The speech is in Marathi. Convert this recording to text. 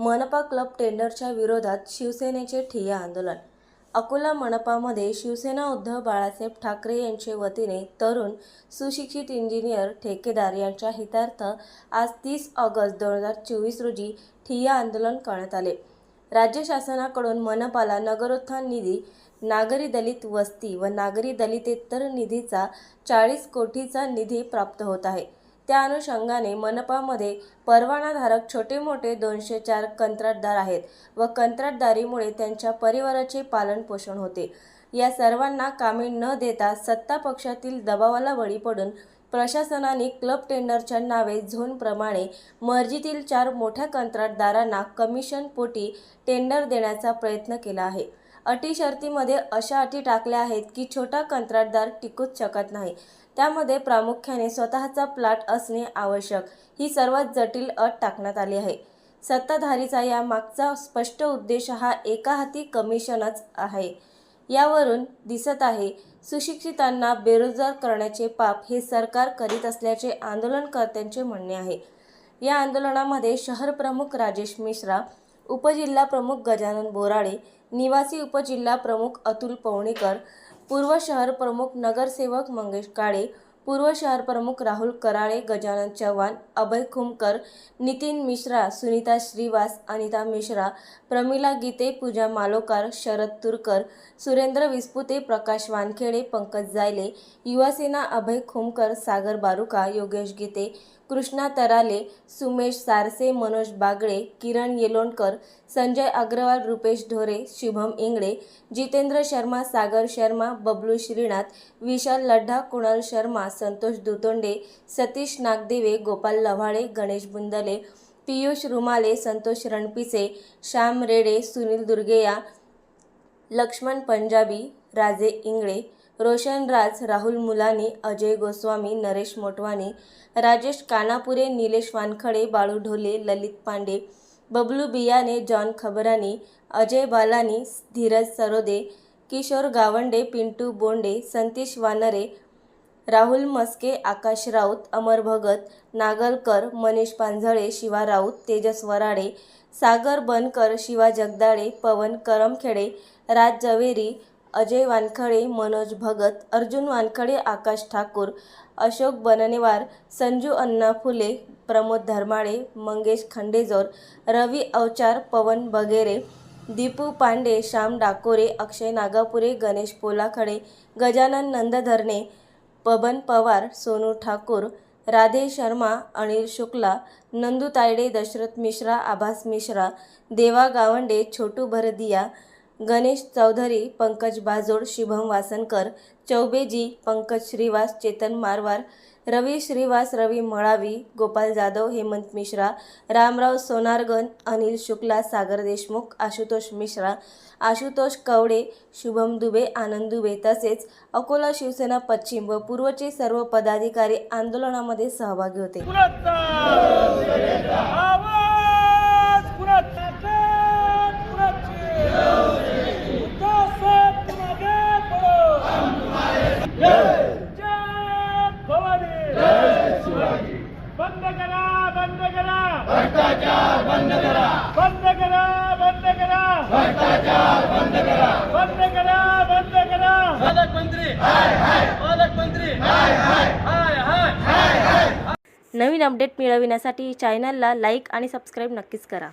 मनपा क्लब टेंडरच्या विरोधात शिवसेनेचे ठिय्या आंदोलन. अकोला मनपामध्ये शिवसेना उद्धव बाळासाहेब ठाकरे यांच्या वतीने तरुण सुशिक्षित इंजिनियर ठेकेदार यांच्या हितार्थ आज तीस ऑगस्ट दोन हजार चोवीस रोजी ठिय्या आंदोलन करण्यात आले. राज्य शासनाकडून मनपाला नगरोत्थान निधी नागरी दलित वस्ती व नागरी दलितेतर निधीचा चाळीस कोटीचा निधी प्राप्त होत आहे. त्या अनुषंगाने मनपामध्ये परवानाधारक छोटे मोठे दोनशे चार कंत्राटदार आहेत व कंत्राटदारीमुळे त्यांच्या परिवाराचे पालनपोषण होते. या सर्वांना कामे न देता सत्ता पक्षातील दबावाला बळी पडून प्रशासनाने क्लब टेंडरच्या नावे झोनप्रमाणे मर्जीतील चार मोठ्या कंत्राटदारांना कमिशन पोटी टेंडर देण्याचा प्रयत्न केला आहे. अटी शर्तीमध्ये अशा अटी टाकल्या आहेत की छोटा कंत्राटदार टिकूच शकत नाही. त्यामध्ये प्रामुख्याने स्वतःचा प्लॉट असणे आवश्यक. ही सर्वात जटिल अट टाकण्यात आली आहे. सत्ताधारीचा या मागचा स्पष्ट उद्देश हा एका हाती कमिशनच आहे. यावरून दिसत आहे सुशिक्षितांना बेरोजगार करण्याचे पाप हे सरकार करीत असल्याचे आंदोलनकर्त्यांचे म्हणणे आहे. या आंदोलनामध्ये शहर प्रमुख राजेश मिश्रा उपजिल्हा प्रमुख गजानन बोराडे निवासी उपजिल्हा प्रमुख अतुल पवणीकर पूर्व शहर प्रमुख नगरसेवक मंगेश काळे पूर्व शहर प्रमुख राहुल कराळे गजानन चव्हाण अभय खुमकर नितीन मिश्रा सुनीता श्रीवास अनिता मिश्रा प्रमिला गीते पूजा मालोकार शरद तुरकर सुरेंद्र विस्पुते प्रकाश वानखेडे पंकज जायले युवासेना अभय खुमकर सागर बारुका योगेश गीते कृष्णा तराले सुमेश सारसे मनोज बागळे किरण येलोणकर संजय अग्रवाल रुपेश ढोरे शुभम इंगळे जितेंद्र शर्मा सागर शर्मा बबलू श्रीनाथ विशाल लड्ढा कुणाल शर्मा संतोष दुतोंडे सतीश नागदेवे गोपाल लव्हाळे गणेश बुंदले पियुष रुमाले संतोष रणपिसे श्याम रेडे सुनील दुर्गेया लक्ष्मण पंजाबी राजे इंगळे रोशन राज राहुल मुलानी अजय गोस्वामी नरेश मोटवानी राजेश कानापुरे निलेश वानखडे बाळू ढोले ललित पांडे बबलू बियाणे जॉन खबरानी अजय बालानी धीरज सरोदे किशोर गावंडे पिंटू बोंडे संतीश वानरे राहुल मस्के आकाश राऊत अमर भगत नागलकर मनीष पांझळे शिवा राऊत तेजस वराडे सागर बनकर शिवा जगदाळे पवन करमखेडे राज जवेरी अजय वानखडे मनोज भगत अर्जुन वानखडे आकाश ठाकूर अशोक बननेवार संजू अण्णा फुले प्रमोद धर्माळे मंगेश खंडेजोर रवी अवचार पवन बगेरे दीपू पांडे श्याम डाकोरे अक्षय नागापुरे गणेश पोलाखडे गजानन नंदधरणे पवन पवार सोनू ठाकूर राधे शर्मा अनिल शुक्ला नंदू तायडे दशरथ मिश्रा आभास मिश्रा देवा गावंडे छोटू भरदिया गणेश चौधरी पंकज बाजोड शुभम वासनकर चौबेजी पंकज श्रीवास चेतन मारवार रवी श्रीवास रवी मळावी गोपाल जाधव हेमंत मिश्रा रामराव सोनारगन अनिल शुक्ला सागर देशमुख आशुतोष मिश्रा आशुतोष कवडे शुभम दुबे आनंद दुबे तसेच अकोला शिवसेना पश्चिम व पूर्वचे सर्व पदाधिकारी आंदोलनामध्ये सहभागी होते. बंद करा. भ्रष्टाचार बंद करा. बंद करा बंद करा. भ्रष्टाचार बंद करा. बंद करा बंद करा. पालकमंत्री हाय हाय. पालकमंत्री हाय हाय. हाय हाय. नवीन अपडेट मिळविण्यासाठी चॅनलला लाईक आणि सबस्क्राईब नक्कीच करा.